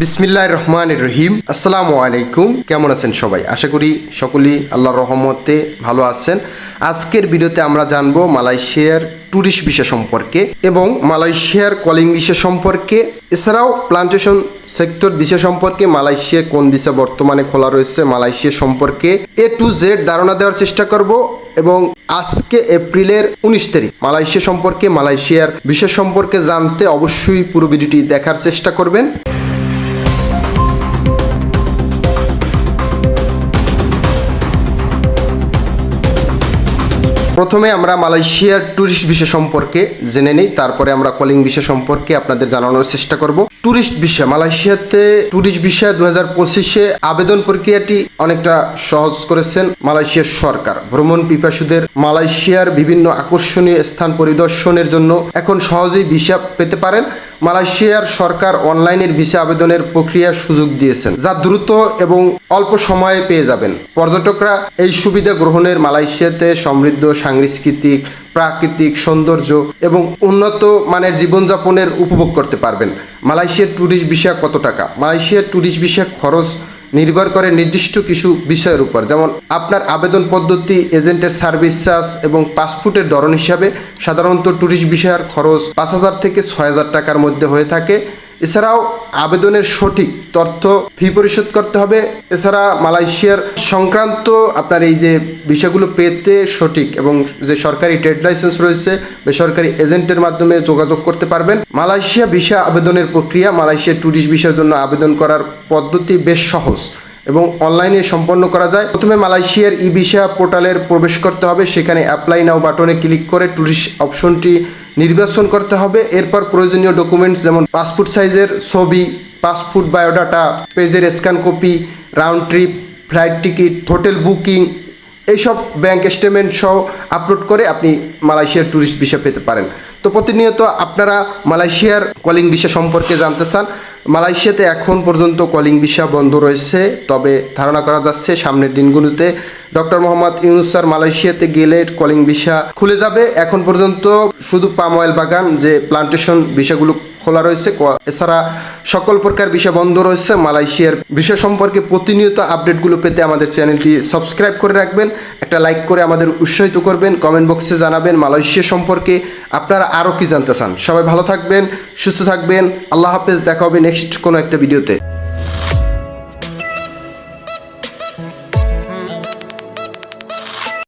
বিসমিল্লাহ রহমান রহিম আসসালামু আলাইকুম। কেমন আছেন সবাই? আশা করি সকলেই আল্লাহর রহমতে ভালো আছেন। আজকের ভিডিওতে আমরা জানব মালয়েশিয়ার ট্যুরিস্ট ভিসা সম্পর্কে এবং মালয়েশিয়ার কলিং ভিসা সম্পর্কে। এছাড়াও প্লান্টেশন সেক্টর ভিসা সম্পর্কে, মালয়েশিয়া কোন ভিসা বর্তমানে খোলা রয়েছে, মালয়েশিয়া সম্পর্কে এ টু জেড ধারণা দেওয়ার চেষ্টা করব এবং আজকে এপ্রিলের উনিশ তারিখ, মালয়েশিয়া সম্পর্কে, মালয়েশিয়ার বিষয় সম্পর্কে জানতে অবশ্যই পুরো ভিডিওটি দেখার চেষ্টা করবেন। প্রথমে আমরা মালয়েশিয়ার ট্যুরিস্ট ভিসা সম্পর্কে জেনে নেই, তারপরে আমরা কলিং ভিসা সম্পর্কে আপনাদের জানানোর চেষ্টা করব। ট্যুরিস্ট ভিসা মালয়েশিয়াতে ট্যুরিস্ট ভিসা দু হাজার পঁচিশে আবেদন প্রক্রিয়াটি অনেকটা সহজ করেছেন মালয়েশিয়ার সরকার। ভ্রমণ পিপাসুদের মালয়েশিয়ার বিভিন্ন আকর্ষণীয় স্থান পরিদর্শনের জন্য এখন সহজেই ভিসা পেতে পারেন। মালয়েশিয়ার সরকার অনলাইনের ভিসা আবেদনের প্রক্রিয়ার সুযোগ দিয়েছেন, যা দ্রুত এবং অল্প সময়ে পেয়ে যাবেন। পর্যটকরা এই সুবিধা গ্রহণের মালয়েশিয়াতে সমৃদ্ধ সাংস্কৃতিক, প্রাকৃতিক সৌন্দর্য এবং উন্নত মানের জীবনযাপনের উপভোগ করতে পারবেন। মালয়েশিয়ার ট্যুরিস্ট ভিসা কত টাকা? মালয়েশিয়ার ট্যুরিস্ট ভিসা খরচ নির্ভর করে নির্দিষ্ট কিছু বিষয়ের উপর। যেমন, আপনার আবেদন পদ্ধতি, এজেন্টের সার্ভিস চার্জ এবং পাসপোর্টের ধরন হিসাবে সাধারণত ট্যুরিস্ট বিষয়ের খরচ পাঁচ হাজার থেকে ছয় হাজার টাকার মধ্যে হয়ে থাকে। এছাড়াও আবেদনের সঠিক তথ্য ফি পরিশোধ করতে হবে। এছাড়া মালয়েশিয়ার সংক্রান্ত আপনার এই যে বিষয়গুলো পেতে সঠিক এবং যে সরকারি ট্রেড লাইসেন্স রয়েছে, বেসরকারি এজেন্টের মাধ্যমে যোগাযোগ করতে পারবেন। মালয়েশিয়া ভিসা আবেদনের প্রক্রিয়া, মালয়েশিয়া ট্যুরিস্ট ভিসার জন্য আবেদন করার পদ্ধতি বেশ সহজ এবং অনলাইনে সম্পন্ন করা যায়। প্রথমে মালয়েশিয়ার ই ভিসা পোর্টালের প্রবেশ করতে হবে। সেখানে অ্যাপ্লাই নাও বাটনে ক্লিক করে ট্যুরিস্ট অপশনটি নির্বাচন করতে হবে। এরপর প্রয়োজনীয় ডকুমেন্টস যেমন পাসপোর্ট সাইজের ছবি পাসপোর্ট বায়োডাটা পেজের scan copy round trip flight ticket hotel booking এইসব ব্যাংক স্টেটমেন্ট সহ আপলোড করে আপনি মালয়েশিয়ার ট্যুরিস্ট ভিসা পেতে পারেন। তো প্রতিনিয়ত আপনারা মালয়েশিয়ার কলিং ভিসা সম্পর্কে জানতে চান মালয়েশিয়াতে এখন পর্যন্ত কলিং ভিসা বন্ধ রয়েছে, তবে ধারণা করা যাচ্ছে সামনের দিনগুলোতে ডক্টর মোহাম্মদ ইউনুসার মালয়েশিয়াতে গেলে কলিং ভিসা খুলে যাবে। এখন পর্যন্ত শুধু পাম অয়েল বাগান যে প্লান্টেশন ভিসাগুলো খোলা রয়েছে। এছাড়া সকল প্রকার বিষয় বন্ধ রয়েছে। মালয়েশিয়ার বিষয় সম্পর্কে প্রতিনিয়ত আপডেটগুলো পেতে আমাদের চ্যানেলটি সাবস্ক্রাইব করে রাখবেন। একটা লাইক করে আমাদের উৎসাহিত করবেন। কমেন্ট বক্সে জানাবেন মালয়েশিয়া সম্পর্কে আপনারা আরও কি জানতে চান। সবাই ভালো থাকবেন, সুস্থ থাকবেন। আল্লাহ হাফেজ, দেখা হবে নেক্সট কোনো একটা ভিডিওতে।